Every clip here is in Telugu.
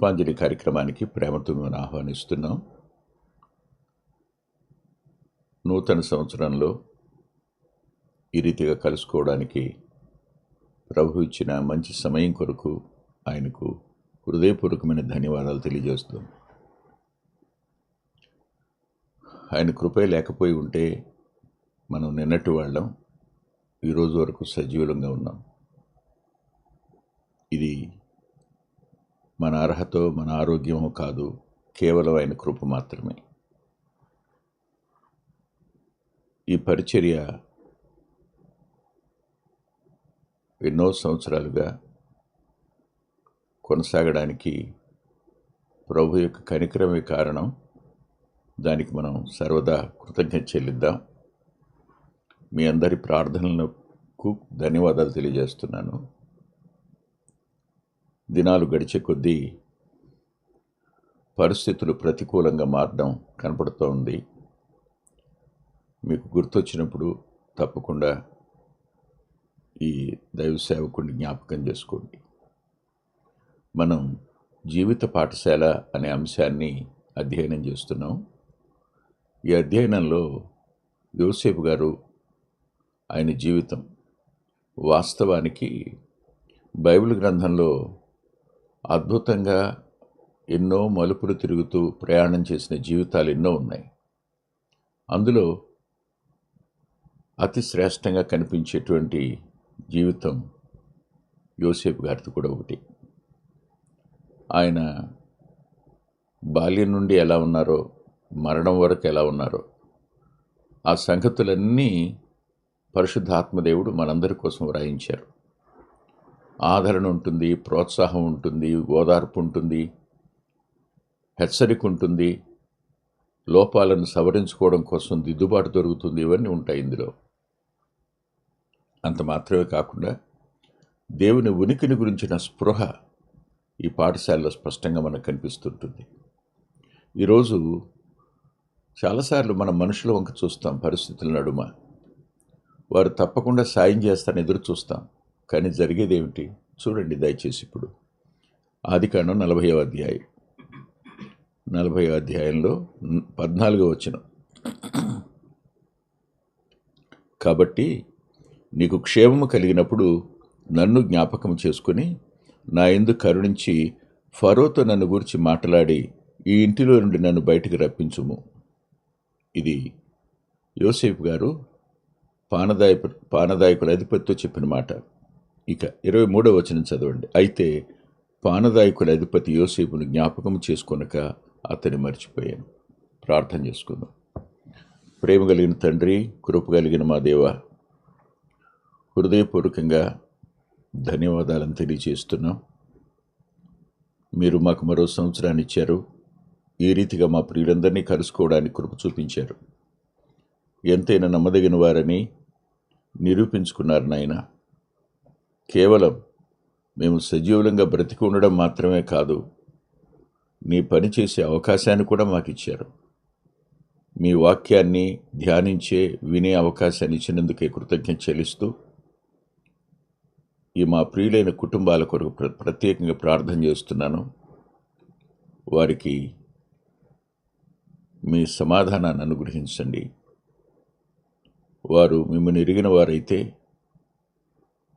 కృపాంజలి కార్యక్రమానికి ప్రేమతో మేము ఆహ్వానిస్తున్నాం. నూతన సంవత్సరంలో ఈ రీతిగా కలుసుకోవడానికి ప్రభు ఇచ్చిన మంచి సమయం కొరకు ఆయనకు హృదయపూర్వకమైన ధన్యవాదాలు తెలియజేస్తాం ఆయన కృపే లేకపోయి ఉంటే మనం నిన్నటి వాళ్ళం ఈరోజు వరకు సజీవులంగా ఉన్నాం. ఇది మన అర్హత మన ఆరోగ్యమో కాదు కేవలం ఆయన కృప మాత్రమే. ఈ పరిచర్య ఎన్నో సంవత్సరాలుగా కొనసాగడానికి ప్రభు యొక్క కనికరమే కారణం. దానికి మనం సర్వదా కృతజ్ఞత చెల్లిద్దాం. మీ అందరి ప్రార్థనలకు ధన్యవాదాలు తెలియజేస్తున్నాను. దినాలు గడిచే కొద్దీ పరిస్థితులు ప్రతికూలంగా మారడం కనపడుతూ ఉంది. మీకు గుర్తొచ్చినప్పుడు తప్పకుండా ఈ దైవ సేవకుడిని జ్ఞాపకం చేసుకోండి. మనం జీవిత పాఠశాల అనే అంశాన్ని అధ్యయనం చేస్తున్నాం. ఈ అధ్యయనంలో యోసేపు గారు ఆయన జీవితం వాస్తవానికి బైబిల్ గ్రంథంలో అద్భుతంగా ఎన్నో మలుపులు తిరుగుతూ ప్రయాణం చేసిన జీవితాలు ఎన్నో ఉన్నాయి. అందులో అతి శ్రేష్టంగా కనిపించేటువంటి జీవితం యోసేపు గారిది కూడా ఒకటి. ఆయన బాల్యం నుండి ఎలా ఉన్నారో మరణం వరకు ఎలా ఉన్నారో ఆ సంగతులన్నీ పరిశుద్ధాత్మదేవుడు మనందరి కోసం వ్రాయించారు. ఆదరణ ఉంటుంది ప్రోత్సాహం ఉంటుంది ఓదార్పు ఉంటుంది హెచ్చరిక ఉంటుంది లోపాలను సవరించుకోవడం కోసం దిద్దుబాటు దొరుకుతుంది ఇవన్నీ ఉంటాయి ఇందులో. అంత మాత్రమే కాకుండా దేవుని ఉనికిని గురించిన స్పృహ ఈ పాఠశాలలో స్పష్టంగా మనకు కనిపిస్తుంటుంది. ఈరోజు చాలాసార్లు మన మనుషుల వంక చూస్తాం పరిస్థితుల నడుమ. వారు తప్పకుండా సాయం చేస్తారని ఎదురు చూస్తాం. కానీ జరిగేదేమిటి? చూడండి దయచేసి ఇప్పుడు. ఆదికాండం నలభై అధ్యాయం. నలభై అధ్యాయంలో పద్నాలుగో వచ్చిన కాబట్టి నీకు క్షేమము కలిగినప్పుడు నన్ను జ్ఞాపకం చేసుకుని నా ఎందు కరుణించి ఫరోతో నన్ను గురించి మాట్లాడి ఈ ఇంటిలో నుండి నన్ను బయటికి రప్పించుము. ఇది యోసేఫ్ గారు పానదాయ పానదాయకుల అధిపతితో చెప్పిన మాట. ఇక ఇరవై మూడవ వచనం చదవండి. అయితే పానదాయకుల అధిపతి యోసేపును జ్ఞాపకం చేసుకొనక అతని మర్చిపోయాను. ప్రార్థన చేసుకుందాం. ప్రేమ కలిగిన తండ్రి కృప కలిగిన మా దేవ హృదయపూర్వకంగా ధన్యవాదాలను తెలియజేస్తున్నాం. మీరు మాకు మరో సంవత్సరాన్ని ఇచ్చారు. ఈ రీతిగా మా ప్రియులందరినీ కలుసుకోవడానికి కృప చూపించారు. ఎంతైనా నమ్మదగిన వారని నిరూపించుకున్నారు నాయన. కేవలం మేము సజీవులంగా బ్రతికి ఉండడం మాత్రమే కాదు నీ పని చేసే అవకాశాన్ని కూడా మాకు ఇచ్చారు మీ వాక్యాన్ని ధ్యానించే వినే అవకాశాన్ని ఇచ్చినందుకే కృతజ్ఞత చెల్లిస్తూ ఈ మా ప్రియులైన కుటుంబాల కొరకు ప్ర ప్రత్యేకంగా ప్రార్థన చేస్తున్నాను. వారికి మీ సమాధానాన్ని అనుగ్రహించండి. వారు మిమ్మల్ని ఎరిగిన వారైతే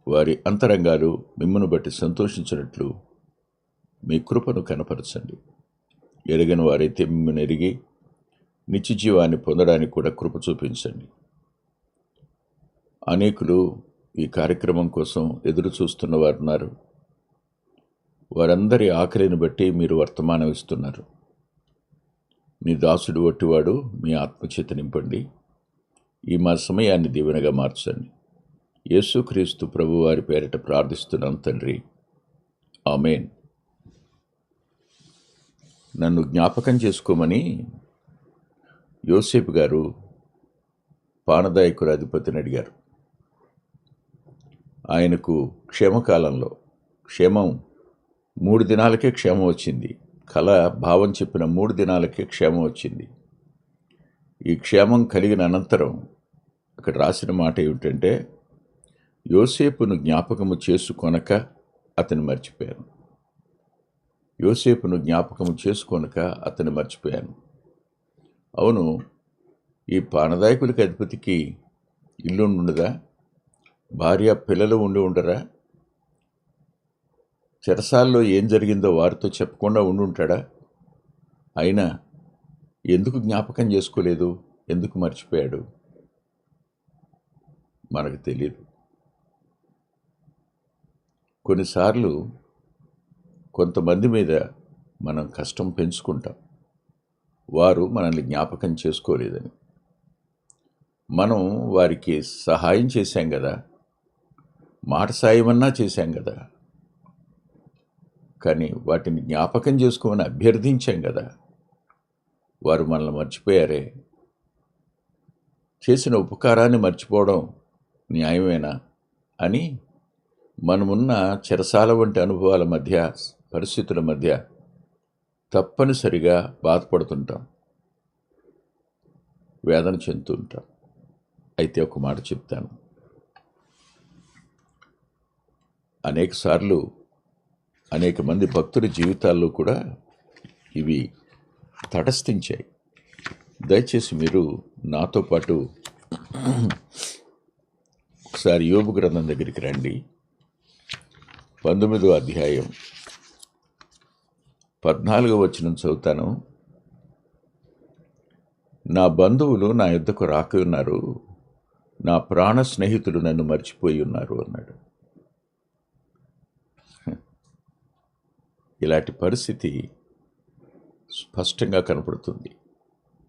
వారి అంతరంగాలు మిమ్మను బట్టి సంతోషించినట్లు మీ కృపను కనపరచండి. ఎరిగిన వారైతే మిమ్మల్ని ఎరిగి నిత్య జీవాన్ని పొందడానికి కూడా కృప చూపించండి. అనేకులు ఈ కార్యక్రమం కోసం ఎదురు చూస్తున్న వారు ఉన్నారు వారందరి ఆకలిని బట్టి మీరు వర్తమానం ఇస్తున్నారు. మీ దాసుడు వట్టివాడు మీ ఆత్మచేత నింపండి. ఈ మా సమయాన్ని దీవెనగా మార్చండి. యేసుక్రీస్తు ప్రభువారి పేరిట ప్రార్థిస్తున్నాం తండ్రి. ఆమెన్. నన్ను జ్ఞాపకం చేసుకోమని యోసేపు గారు పానదాయకుల అధిపతిని అడిగారు. ఆయనకు క్షేమకాలంలో క్షేమం మూడు దినాలకే క్షేమం వచ్చింది. కళ భావం చెప్పిన మూడు దినాలకే క్షేమం వచ్చింది. ఈ క్షేమం కలిగిన అనంతరం అక్కడ రాసిన మాట ఏమిటంటే యోసేపును జ్ఞాపకము చేసుకొనక అతను మర్చిపోయాను. యోసేపును జ్ఞాపకం చేసుకోనక అతను మర్చిపోయాను. అవును ఈ పానదాయకులకి అధిపతికి ఇల్లు ఉండదా భార్య పిల్లలు ఉండి ఉండరా? చెరసాల్లో ఏం జరిగిందో వారితో చెప్పకుండా ఉండి ఉంటాడా అయినా ఎందుకు జ్ఞాపకం చేసుకోలేదు? ఎందుకు మర్చిపోయాడు? మనకు తెలియదు కొన్నిసార్లు కొంతమంది మీద మనం కష్టం పెంచుకుంటాం. వారు మనల్ని జ్ఞాపకం చేసుకోలేదని. మనం వారికి సహాయం చేశాం కదా. మాట సాయమన్నా చేశాం కదా. కానీ వాటిని జ్ఞాపకం చేసుకోమని అభ్యర్థించాం కదా. వారు మనల్ని మర్చిపోయారే. చేసిన ఉపకారాన్ని మర్చిపోవడం న్యాయమేనా అని మనమున్న చెరసాల వంటి అనుభవాల మధ్య పరిస్థితుల మధ్య తప్పనిసరిగా బాధపడుతుంటాం. వేదన చెందుతుంటాం. అయితే ఒక మాట చెప్తాను. అనేక సార్లు అనేక మంది భక్తుల జీవితాల్లో కూడా ఇవి తటస్థించాయి. దయచేసి మీరు నాతో పాటు ఒకసారి యోగు గ్రంథం దగ్గరికి రండి. పంతొమ్మిదో అధ్యాయం పద్నాలుగో వచ్చిన చదువుతాను. నా బంధువులు నా యుద్ధకు రాక ఉన్నారు. నా ప్రాణ స్నేహితులు నన్ను మర్చిపోయి ఉన్నారు అన్నాడు. ఇలాంటి పరిస్థితి స్పష్టంగా కనపడుతుంది.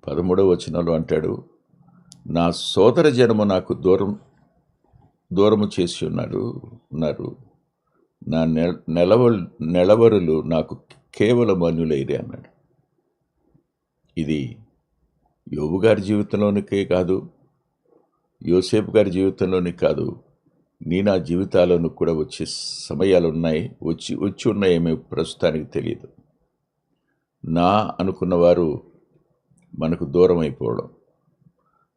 పదమూడవ వచనంలో అంటాడు నా సోదర జనము నాకు దూరం దూరము చేసి ఉన్నాడు ఉన్నారు. నా నె నెలవ నెలవరులు నాకు కేవలం అన్యులైరే అన్నాడు. ఇది యోబు గారి జీవితంలోనికే కాదు యోసేపు గారి జీవితంలోని కాదు నీ నా జీవితాలను కూడా వచ్చే సమయాలు ఉన్నాయి వచ్చి వచ్చి ఉన్నాయేమో ప్రస్తుతానికి తెలియదు. నా అనుకున్నవారు మనకు దూరం అయిపోవడం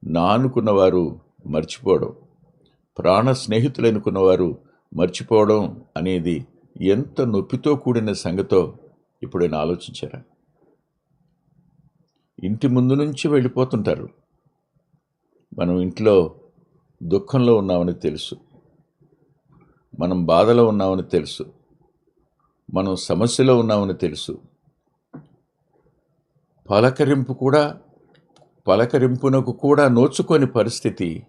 నా అనుకున్నవారు మర్చిపోవడం ప్రాణ స్నేహితులు అనుకున్నవారు మర్చిపోవడం అనేది ఎంత నొప్పితో కూడిన సంగతో ఇప్పుడైనా ఆలోచించారా? ఇంటి ముందు నుంచి వెళ్ళిపోతుంటారు. మనం ఇంట్లో దుఃఖంలో ఉన్నామని తెలుసు. మనం బాధలో ఉన్నామని తెలుసు. మనం సమస్యలో ఉన్నామని తెలుసు. పలకరింపు కూడా పలకరింపునకు కూడా నోచుకొని పరిస్థితి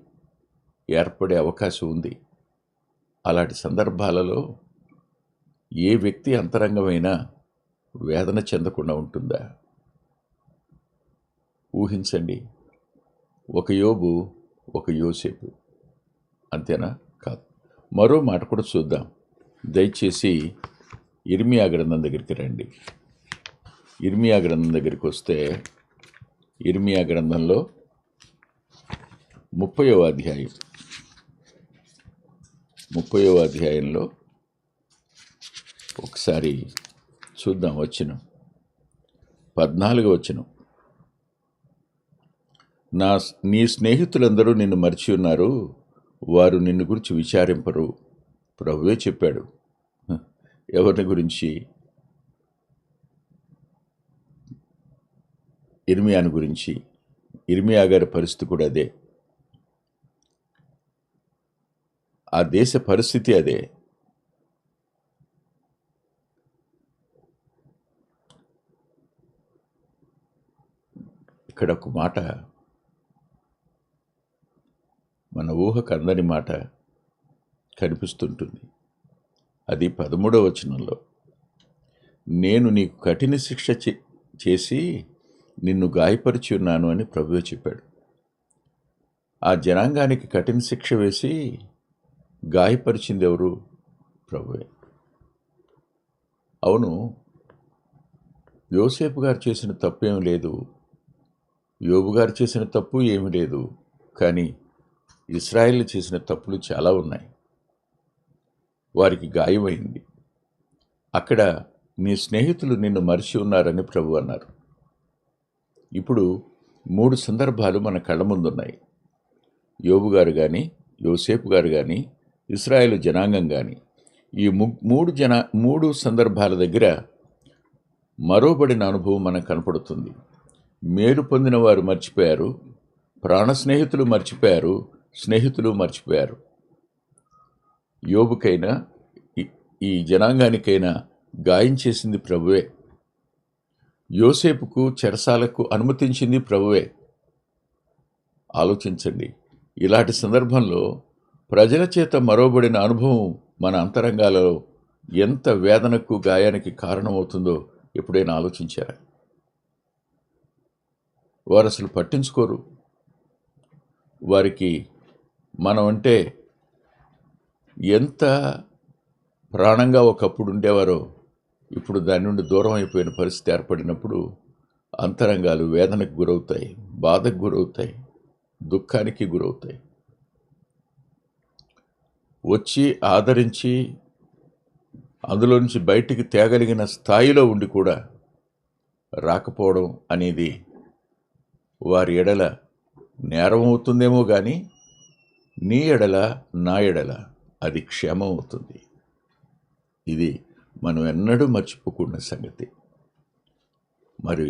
ఏర్పడే అవకాశం ఉంది. అలాంటి సందర్భాలలో ఏ వ్యక్తి అంతరంగమైనా వేదన చెందకుండా ఉంటుందా? ఊహించండి. ఒక యోబు ఒక యోసేపు. అంతేనా? కాదు. మరో మాట కూడా చూద్దాం. దయచేసి ఇర్మియా గ్రంథం దగ్గరికి రండి. ఇర్మియా గ్రంథం దగ్గరికి వస్తే ఇర్మియా గ్రంథంలో ముప్పయో అధ్యాయం. ముప్పయో అధ్యాయంలో ఒకసారి చూద్దాం వచ్చిన పద్నాలుగు వచ్చిన నా నీ స్నేహితులందరూ నిన్ను మర్చి ఉన్నారు వారు నిన్ను గురించి విచారింపరు. ప్రభువే చెప్పాడు. ఎవరిని గురించి? ఇర్మియాని గురించి. ఇర్మియా గారి పరిస్థితి కూడా అదే. ఆ దేశ పరిస్థితి అదే. ఇక్కడ ఒక మాట మన ఊహకు అందని మాట కనిపిస్తుంటుంది. అది పదమూడవ వచనంలో నేను నీకు కఠిన శిక్ష చే- చేసి నిన్ను గాయపరిచి ఉన్నాను అని ప్రభువే చెప్పాడు. ఆ జనాంగానికి కఠిన శిక్ష వేసి గాయపరిచింది ఎవరు ప్రభువే. అవును యోసేపు గారు చేసిన తప్పు ఏమి లేదు. యోబు గారు చేసిన తప్పు ఏమీ లేదు. కానీ ఇస్రాయిల్ చేసిన తప్పులు చాలా ఉన్నాయి. వారికి గాయమైంది. అక్కడ నీ స్నేహితులు నిన్ను మరిచి ఉన్నారని ప్రభు అన్నారు. ఇప్పుడు మూడు సందర్భాలు మన కళ్ళ ముందున్నాయి. యోబు గారు కానీ యోసేపు గారు కానీ ఇస్రాయేల్ జనాంగం కానీ ఈ ము- మూడు జన మూడు సందర్భాల దగ్గర మరోబడిన అనుభవం మనకు కనపడుతుంది. మేలు పొందిన వారు మర్చిపోయారు ప్రాణ స్నేహితులు మర్చిపోయారు స్నేహితులు మర్చిపోయారు. యోబుకైనా ఈ- ఈ జనాంగానికైనా గాయం చేసింది ప్రభువే. యోసేపుకు చెరసాలకు అనుమతించింది ప్రభువే. ఆలోచించండి. ఇలాంటి సందర్భంలో ప్రజల చేత మరోబడిన అనుభవం మన అంతరంగాలలో ఎంత వేదనకు గాయానికి కారణమవుతుందో ఎప్పుడైనా ఆలోచించారా? వారు అసలు పట్టించుకోరు. వారికి మనం అంటే ఎంత ప్రాణంగా ఒకప్పుడు ఉండేవారో ఇప్పుడు దాని నుండి దూరం అయిపోయిన పరిస్థితి ఏర్పడినప్పుడు అంతరంగాలు వేదనకు గురవుతాయి బాధకు గురవుతాయి దుఃఖానికి గురవుతాయి. వచ్చి ఆదరించి అందులో నుంచి బయటికి తేగలిగిన స్థాయిలో ఉండి కూడా రాకపోవడం అనేది వారి ఎడల నేరం అవుతుందేమో కానీ నీ ఎడల నా ఎడల అది క్షేమం అవుతుంది ఇది మనం ఎన్నడూ మర్చిపోకున్న సంగతి. మరి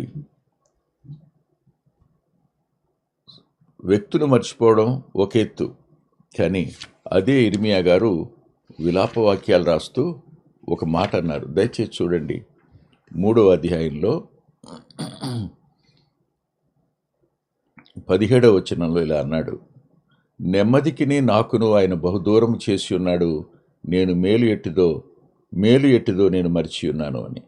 వ్యక్తులు మర్చిపోవడం ఒక ఎత్తు. కానీ అదే ఇర్మియా గారు విలాప వాక్యాలు రాస్తూ ఒక మాట అన్నారు. దయచేసి చూడండి. మూడో అధ్యాయంలో పదిహేడవ వచనంలో ఇలా అన్నాడు. నెమ్మదికిని నాకును ఆయన బహుదూరం చేసి ఉన్నాడు. నేను మేలు ఎట్టిదో మేలు ఎట్టిదో నేను మర్చి ఉన్నాను అని.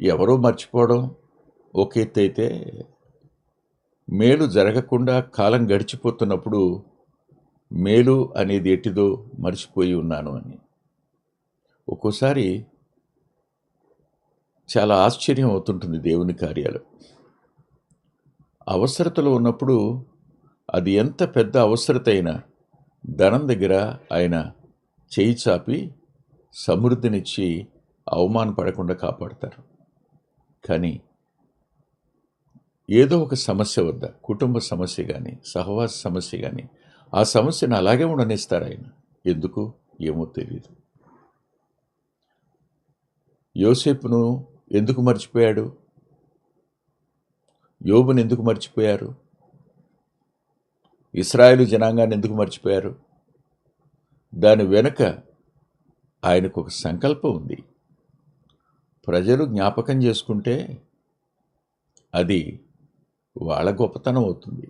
ఎవరో మర్చిపోవడం? ఒక ఎత్తు అయితే మేలు జరగకుండా కాలం గడిచిపోతున్నప్పుడు మేలు అనేది ఎట్టిదో మర్చిపోయి ఉన్నాను అని. ఒక్కోసారి చాలా ఆశ్చర్యం అవుతుంటుంది దేవుని కార్యాలు. అవసరతలో ఉన్నప్పుడు అది ఎంత పెద్ద అవసరత అయినా ధనం దగ్గర ఆయన చేయి చాపి సమృద్ధినిచ్చి అవమానపడకుండా కాపాడతారు. కానీ ఏదో ఒక సమస్య వద్ద కుటుంబ సమస్య కానీ సహవాస సమస్య కానీ ఆ సమస్యను అలాగే ఉండనిస్తారు ఆయన. ఎందుకు? ఏమో తెలియదు యోసేపును ఎందుకు మర్చిపోయాడు? యోబుని ఎందుకు మర్చిపోయారు? ఇస్రాయేలు జనాంగాన్ని ఎందుకు మర్చిపోయారు? దాని వెనుక ఆయనకు ఒక సంకల్పం ఉంది. ప్రజలు జ్ఞాపకం చేసుకుంటే అది వాళ్ళ గొప్పతనం అవుతుంది.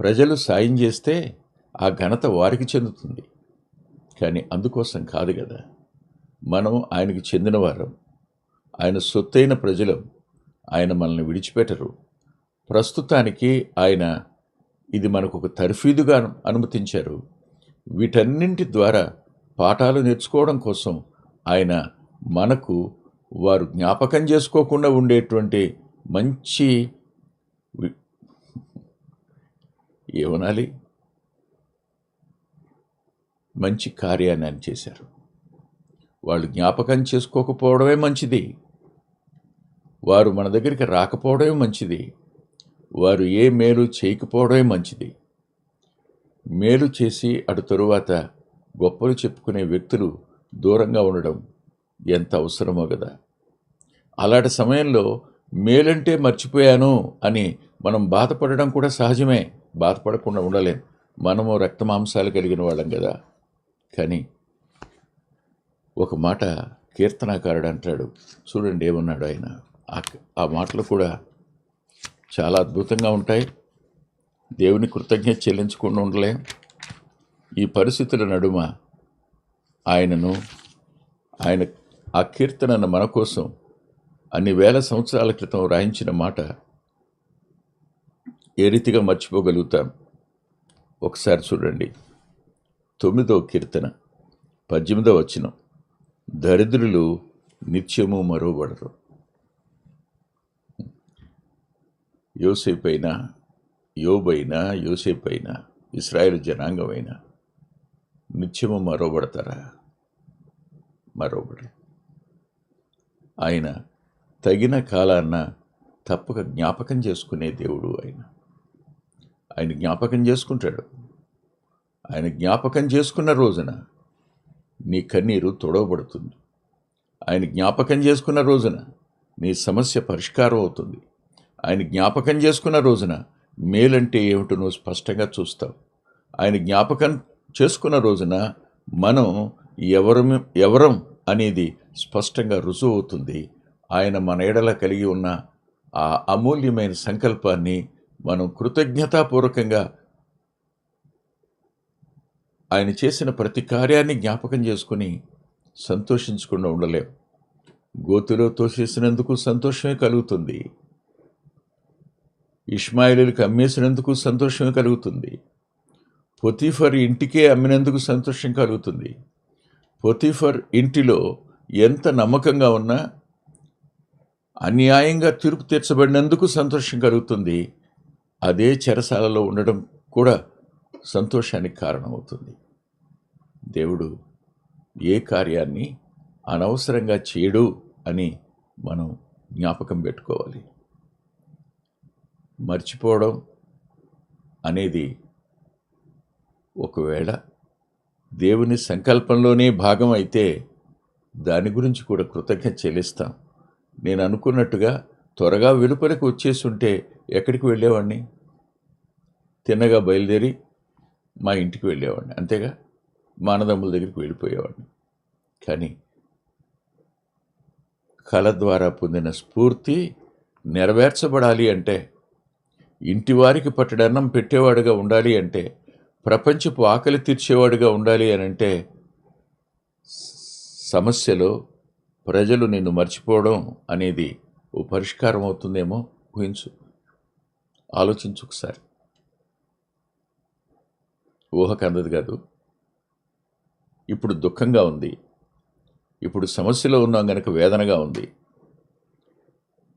ప్రజలు సాయం చేస్తే ఆ ఘనత వారికి చెందుతుంది. కానీ అందుకోసం కాదు కదా. మనం ఆయనకి చెందినవారం ఆయన సొత్తైన ప్రజలం ఆయన మనల్ని విడిచిపెట్టరు. ప్రస్తుతానికి ఆయన ఇది మనకు ఒక తర్ఫీదుగా అనుమతించారు. వీటన్నింటి ద్వారా పాఠాలు నేర్చుకోవడం కోసం ఆయన మనకు వారు జ్ఞాపకం చేసుకోకుండా ఉండేటువంటి మంచి ఏమనాలి? మంచి కార్యాన్ని ఆయన చేశారు. వాళ్ళు జ్ఞాపకం చేసుకోకపోవడమే మంచిది. వారు మన దగ్గరికి రాకపోవడమే మంచిది. వారు ఏ మేలు చేయకపోవడమే మంచిది. మేలు చేసి అటు తరువాత గొప్పలు చెప్పుకునే వ్యక్తులు దూరంగా ఉండడం ఎంత అవసరమో కదా. అలాంటి సమయంలో మేలంటే మర్చిపోయాను అని మనం బాధపడడం కూడా సహజమే. బాధపడకుండా ఉండలేం. మనము రక్తమాంసాలు కలిగిన వాళ్ళం కదా. కానీ ఒక మాట కీర్తనాకారుడు అంటాడు. చూడండి ఏమన్నాడు ఆయన. ఆ ఆ మాటలు కూడా చాలా అద్భుతంగా ఉంటాయి. దేవుని కృతజ్ఞత చెల్లించకుండా ఉండలేం. ఈ పరిస్థితుల నడుమ ఆయనను ఆయన ఆ కీర్తనను మన కోసం అన్ని వేల సంవత్సరాల క్రితం రాయించిన మాట ఏ రీతిగా మర్చిపోగలుగుతాం? ఒకసారి చూడండి. తొమ్మిదో కీర్తన పద్దెనిమిదవ వచనం. దరిద్రులు నిత్యము మరోబడరు యోసేపైనా యోబైనా యోసేపైనా ఇస్రాయేల్ జనాంగమైనా నిత్యము మరోబడతారా మరోబడరు ఆయన తగిన కాలాన్న తప్పక జ్ఞాపకం చేసుకునే దేవుడు ఆయన. ఆయన జ్ఞాపకం చేసుకుంటాడు. ఆయన జ్ఞాపకం చేసుకున్న రోజున నీ కన్నీరు తొడవబడుతుంది. ఆయన జ్ఞాపకం చేసుకున్న రోజున నీ సమస్య పరిష్కారం అవుతుంది. ఆయన జ్ఞాపకం చేసుకున్న రోజున మేలంటే ఏమిటో నువ్వు స్పష్టంగా చూస్తావు. ఆయన జ్ఞాపకం చేసుకున్న రోజున మనం ఎవరం ఎవరం అనేది స్పష్టంగా రుజువు అవుతుంది. ఆయన మన ఎడల కలిగి ఉన్న ఆ అమూల్యమైన సంకల్పాన్ని మనం కృతజ్ఞతాపూర్వకంగా ఆయన చేసిన ప్రతి కార్యాన్ని జ్ఞాపకం చేసుకుని సంతోషించకుండా ఉండలేం. గోతిలో తోసేసినందుకు సంతోషమే కలుగుతుంది. ఇష్మాయిలులకు అమ్మేసినందుకు సంతోషమే కలుగుతుంది. పొతిఫర్ ఇంటికే అమ్మినందుకు సంతోషం కలుగుతుంది. పొతిఫర్ ఇంటిలో ఎంత నమ్మకంగా ఉన్నా అన్యాయంగా తీర్పు తీర్చబడినందుకు సంతోషం కలుగుతుంది. అదే చెరసాలలో ఉండడం కూడా సంతోషానికి కారణమవుతుంది. దేవుడు ఏ కార్యాన్ని అనవసరంగా చేయడు అని మనం జ్ఞాపకం పెట్టుకోవాలి. మర్చిపోవడం అనేది ఒకవేళ దేవుని సంకల్పంలోనే భాగం అయితే దాని గురించి కూడా కృతజ్ఞత చెల్లిస్తాం. నేను అనుకున్నట్టుగా త్వరగా వెలుపలికి వచ్చేసి ఉంటే ఎక్కడికి వెళ్ళేవాడిని తిన్నగా బయలుదేరి మా ఇంటికి వెళ్ళేవాడిని. అంతేగా? మా అన్నదమ్ముల దగ్గరికి వెళ్ళిపోయేవాడిని. కానీ కళ ద్వారా పొందిన స్ఫూర్తి నెరవేర్చబడాలి అంటే ఇంటి వారికి పట్టడన్నం పెట్టేవాడుగా ఉండాలి అంటే ప్రపంచపు ఆకలి తీర్చేవాడుగా ఉండాలి అని అంటే సమస్యలో ప్రజలు నిన్ను మర్చిపోవడం అనేది ఓ పరిష్కారం అవుతుందేమో ఊహించు. ఆలోచించు ఒకసారి. ఊహకు అందదు కాదు. ఇప్పుడు దుఃఖంగా ఉంది. ఇప్పుడు సమస్యలో ఉన్నాం గనక వేదనగా ఉంది.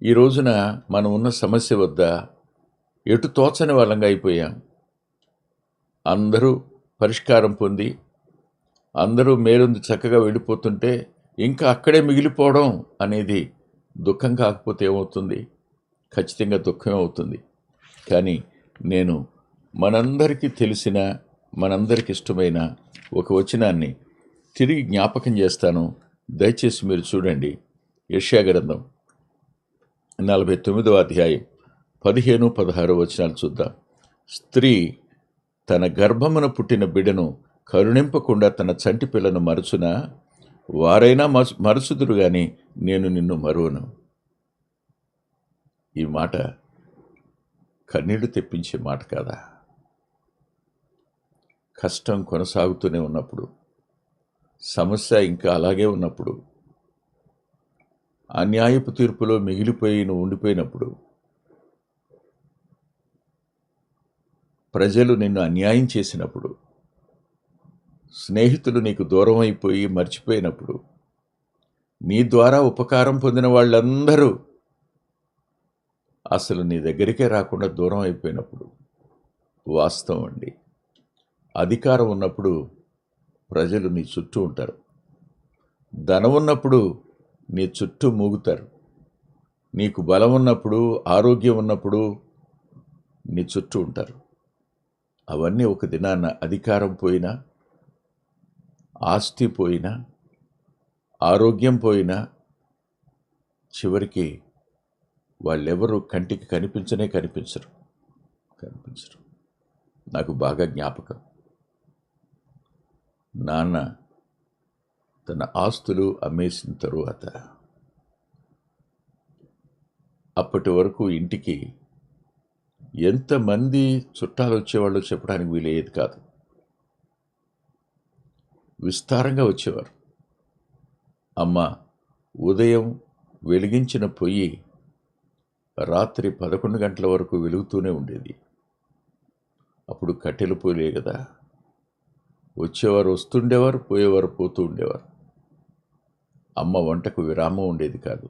ఈ రోజున మనం ఉన్న సమస్య వద్ద ఎటు తోచని వాళ్ళంగా అయిపోయాం. అందరూ పరిష్కారం పొంది అందరూ మేలుంది చక్కగా వెళ్ళిపోతుంటే ఇంకా అక్కడే మిగిలిపోవడం అనేది దుఃఖం కాకపోతే ఏమవుతుంది? ఖచ్చితంగా దుఃఖమే అవుతుంది. కానీ నేను మనందరికీ తెలిసిన మనందరికి ఇష్టమైన ఒక వచనాన్ని తిరిగి జ్ఞాపకం చేస్తాను. దయచేసి మీరు చూడండి. యష్యాగ్రంథం నలభై తొమ్మిదవ అధ్యాయం పదిహేను పదహారు వచనాలు చూద్దాం. స్త్రీ తన గర్భమున పుట్టిన బిడ్డను కరుణింపకుండా తన చంటి పిల్లను మరచునా? వారైనా మరు మరుచుదురు కానీ నేను నిన్ను మరువను. ఈ మాట కన్నీళ్ళు తెప్పించే మాట కాదా? కష్టం కొనసాగుతూనే ఉన్నప్పుడు సమస్య ఇంకా అలాగే ఉన్నప్పుడు అన్యాయపు తీర్పులో మిగిలిపోయి నువ్వు ఉండిపోయినప్పుడు ప్రజలు నిన్ను అన్యాయం చేసినప్పుడు స్నేహితులు నీకు దూరం అయిపోయి మర్చిపోయినప్పుడు నీ ద్వారా ఉపకారం పొందిన వాళ్ళందరూ అసలు నీ దగ్గరికే రాకుండా దూరం అయిపోయినప్పుడు వాస్తవం అండి. అధికారం ఉన్నప్పుడు ప్రజలు నీ చుట్టూ ఉంటారు. ధనం ఉన్నప్పుడు నీ చుట్టూ మూగుతారు. నీకు బలం ఉన్నప్పుడు ఆరోగ్యం ఉన్నప్పుడు నీ చుట్టూ ఉంటారు. అవన్నీ ఒక దినాన అధికారం పోయినా ఆస్తి పోయినా ఆరోగ్యం పోయినా చివరికి వాళ్ళెవరూ కంటికి కనిపించనే కనిపించరు. కనిపించరు. నాకు బాగా జ్ఞాపకం. నాన్న తన ఆస్తులు అమ్మేసిన తరువాత అప్పటి వరకు ఇంటికి ఎంతమంది చుట్టాలు వచ్చేవాళ్ళు చెప్పడానికి వీలయ్యేది కాదు. విస్తారంగా వచ్చేవారు. అమ్మ ఉదయం వెలిగించిన పొయ్యి రాత్రి పదకొండు గంటల వరకు వెలుగుతూనే ఉండేది. అప్పుడు కట్టెలు పోలే కదా. వచ్చేవారు వస్తుండేవారు పోయేవారు పోతూ ఉండేవారు. అమ్మ వంటకు విరామం ఉండేది కాదు.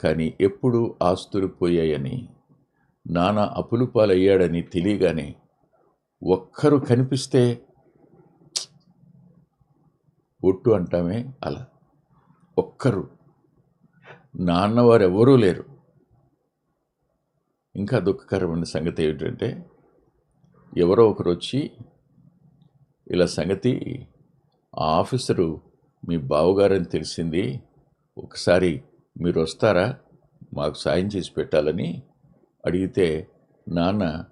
కానీ ఎప్పుడు ఆస్తులు పోయాయని నానా అప్పులు పాలయ్యాడని తెలియగానే ఒక్కరు కనిపిస్తే ఒట్టు అంటామే అలా. ఒక్కరు. నాన్నవారు ఎవరూ లేరు. ఇంకా దుఃఖకరమైన సంగతి ఏమిటంటే ఎవరో ఒకరు వచ్చి ఇలా సంగతి ఆ ఆఫీసరు మీ బావగారని తెలిసింది. ఒకసారి మీరు వస్తారా? మాకు సాయం చేసి పెట్టాలని అడిగితే నాన్న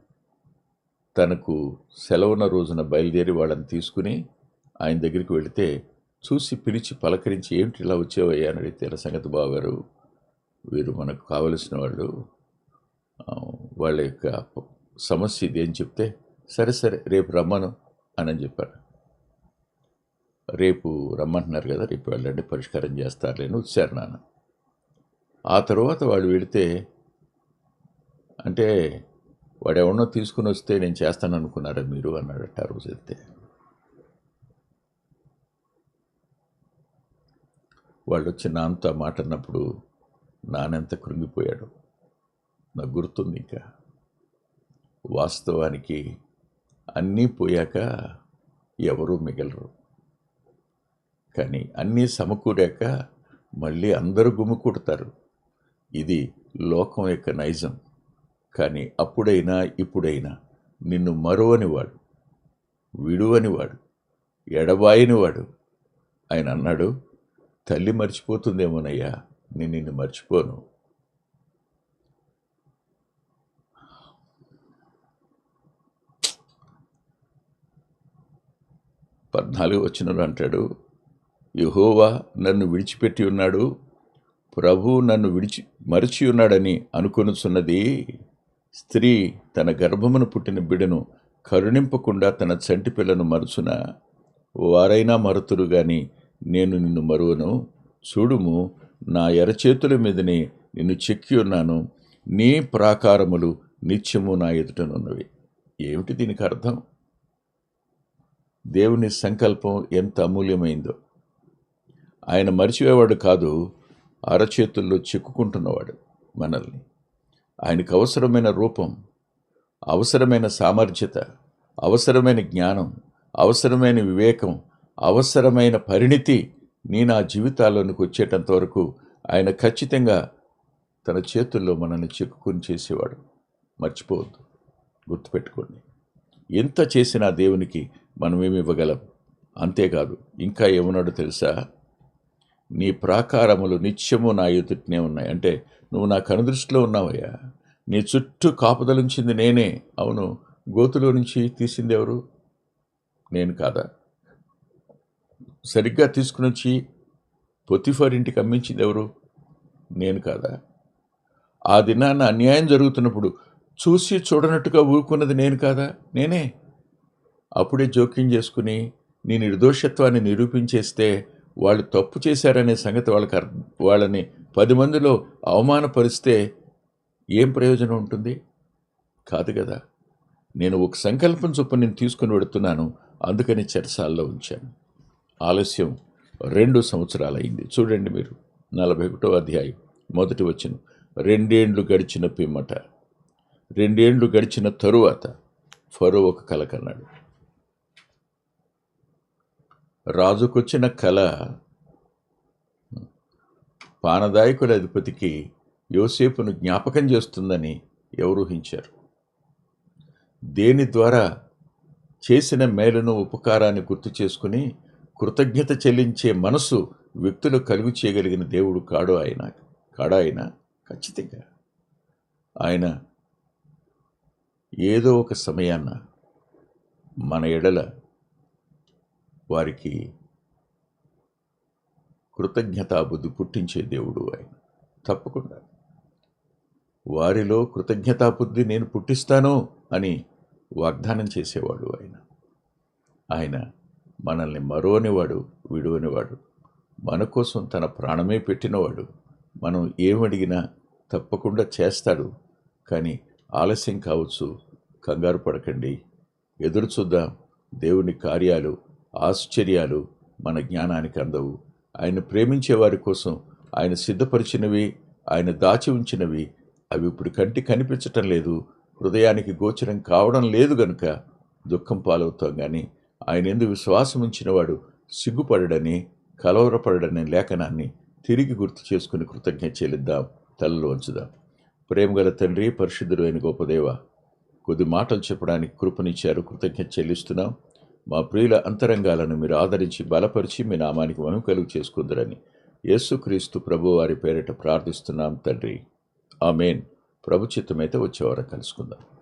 తనకు సెలవున రోజున బయలుదేరి వాళ్ళని తీసుకుని ఆయన దగ్గరికి వెళితే చూసి పిలిచి పలకరించి ఏమిటి ఇలా వచ్చేవయ్యా? అని అడిగితే "ఇలా సంగతి బావగారు వీరు మనకు కావలసిన వాళ్ళు. వాళ్ళ యొక్క సమస్య ఇది అని చెప్తే సరే సరే రేపు రమ్మను. అని చెప్పారు రేపు రమ్మంటున్నారు కదా రేపు వెళ్ళండి పరిష్కారం చేస్తారు అని వచ్చారు నాన్న. ఆ తర్వాత వాళ్ళు వెళితే అంటే వాడు ఎవరినో తీసుకుని వస్తే నేను చేస్తాను అనుకున్నారా మీరు? అన్నాడట ఆ రోజు వెళ్తే. వాళ్ళు వచ్చి నాన్నతో మాట అన్నప్పుడు నానెంత కృంగిపోయాడు. నాకు గుర్తుంది ఇంకా. వాస్తవానికి అన్నీ పోయాక ఎవరూ మిగలరు. కానీ అన్నీ సమకూడాక మళ్ళీ అందరూ గుమికూడతారు ఇది లోకం యొక్క నైజం. కానీ అప్పుడైనా ఇప్పుడైనా నిన్ను మరువనివాడు విడువనివాడు ఎడబాయనివాడు. ఆయన అన్నాడు తల్లి మర్చిపోతుందేమోనయ్యా నేను నిన్ను మర్చిపోను. పద్నాలుగు వచ్చినలో అంటాడు యహోవా నన్ను విడిచిపెట్టి ఉన్నాడు ప్రభు నన్ను విడిచి మరచి ఉన్నాడని అనుకొనుచున్నది. స్త్రీ తన గర్భమును పుట్టిన బిడను కరుణింపకుండా తన చంటి పిల్లను మరుచున వారైనా మరుతురు గాని నేను నిన్ను మరువను. చూడుము నా ఎరచేతుల మీదనే నిన్ను చెక్కి ఉన్నాను. నీ ప్రాకారములు నిత్యము నా ఎదుటనున్నవి ఏమిటి దీనికి అర్థం? దేవుని సంకల్పం ఎంత అమూల్యమైందో. ఆయన మరిచిపోయేవాడు కాదు అరచేతుల్లో చిక్కుకుంటున్నవాడు మనల్ని. ఆయనకు అవసరమైన రూపం అవసరమైన సామర్థ్యత అవసరమైన జ్ఞానం అవసరమైన వివేకం అవసరమైన పరిణితి నీ నా జీవితాల్లోనికి వచ్చేటంత వరకు ఆయన ఖచ్చితంగా తన చేతుల్లో మనల్ని చిక్కుకుని చేసేవాడు. మర్చిపోవద్దు. గుర్తుపెట్టుకోండి. ఎంత చేసినా దేవునికి మనమేమి ఇవ్వగలం? అంతేకాదు ఇంకా ఏమున్నాడు తెలుసా? నీ ప్రాకారములు నిత్యము నా ఎదుటినే ఉన్నాయి. అంటే నువ్వు నా కనుదృష్టిలో ఉన్నావయ్యా. నీ చుట్టూ కాపుదలుంచింది నేనే. అవును గోతులో నుంచి తీసింది ఎవరు? నేను కాదా? సరిగ్గా తీసుకుని వచ్చి పొత్తిఫర్ ఇంటికి అమ్మించింది ఎవరు? నేను కాదా? ఆ దినాన అన్యాయం జరుగుతున్నప్పుడు చూసి చూడనట్టుగా ఊరుకున్నది నేను కాదా? నేనే. అప్పుడే జోక్యం చేసుకుని నీ నిర్దోషత్వాన్ని నిరూపించేస్తే వాళ్ళు తప్పు చేశారనే సంగతి వాళ్ళకి అర్థ వాళ్ళని పది మందిలో అవమానపరిస్తే ఏం ప్రయోజనం ఉంటుంది? కాదు కదా. నేను ఒక సంకల్పం చొప్పున నేను తీసుకుని పెడుతున్నాను అందుకని చెరసాల్లో ఉంచాను. ఆలస్యం రెండు సంవత్సరాలు అయింది చూడండి మీరు. నలభై ఒకటో అధ్యాయం. మొదటి వచ్చిన రెండేండ్లు గడిచిన పిమ్మట. రెండేండ్లు గడిచిన తరువాత. ఫరో ఒక కలకన్నాడు. రాజుకొచ్చిన కళ పానదాయకుల అధిపతికి యోసేపును జ్ఞాపకం చేస్తుందని ఎవరూహించారు దేని ద్వారా చేసిన మేలును ఉపకారాన్ని గుర్తు చేసుకుని కృతజ్ఞత చెల్లించే మనసు వ్యక్తులు కలుగు చేయగలిగిన దేవుడు కాడు ఆయన కాడా ఆయన? ఖచ్చితంగా. ఆయన ఏదో ఒక సమయాన్న మన ఎడల వారికి కృతజ్ఞతాబుద్ధి పుట్టించే దేవుడు ఆయన. తప్పకుండా. వారిలో కృతజ్ఞతాబుద్ధి నేను పుట్టిస్తాను అని వాగ్దానం చేసేవాడు ఆయన. ఆయన మనల్ని మరోనివాడు విడువనివాడు. మన కోసం తన ప్రాణమే పెట్టినవాడు. మనం ఏమడిగినా తప్పకుండా చేస్తాడు. కానీ ఆలస్యం కావచ్చు. కంగారు పడకండి. ఎదురు చూద్దాం దేవుని కార్యాలు ఆశ్చర్యాలు మన జ్ఞానానికి అందవు. ఆయన ప్రేమించే వారి కోసం ఆయన సిద్ధపరిచినవి ఆయన దాచి ఉంచినవి అవి ఇప్పుడు కంటి కనిపించటం లేదు. హృదయానికి గోచరం కావడం లేదు గనుక దుఃఖం పాలవుతాం కానీ ఆయన ఎందుకు విశ్వాసం ఉంచినవాడు సిగ్గుపడడని కలవరపడడని లేఖనాన్ని తిరిగి గుర్తు చేసుకుని కృతజ్ఞత చెల్లిద్దాం తలలో ఉంచుదాం. ప్రేమగల తండ్రి పరిశుద్ధుడు అయిన గొప్పదేవ కొద్ది మాటలు చెప్పడానికి కృపనిచ్చారు కృతజ్ఞత చెల్లిస్తున్నాం. మా ప్రియుల అంతరంగాలను మీరు ఆదరించి బలపరిచి మీ నామానికి మను కలుగు చేసుకుందరని యేసుక్రీస్తు ప్రభు వారి పేరిట ప్రార్థిస్తున్నాం తండ్రి. ఆమెన్. ప్రభు చిత్తమైతే వచ్చేవారం కలుసుకుందాం.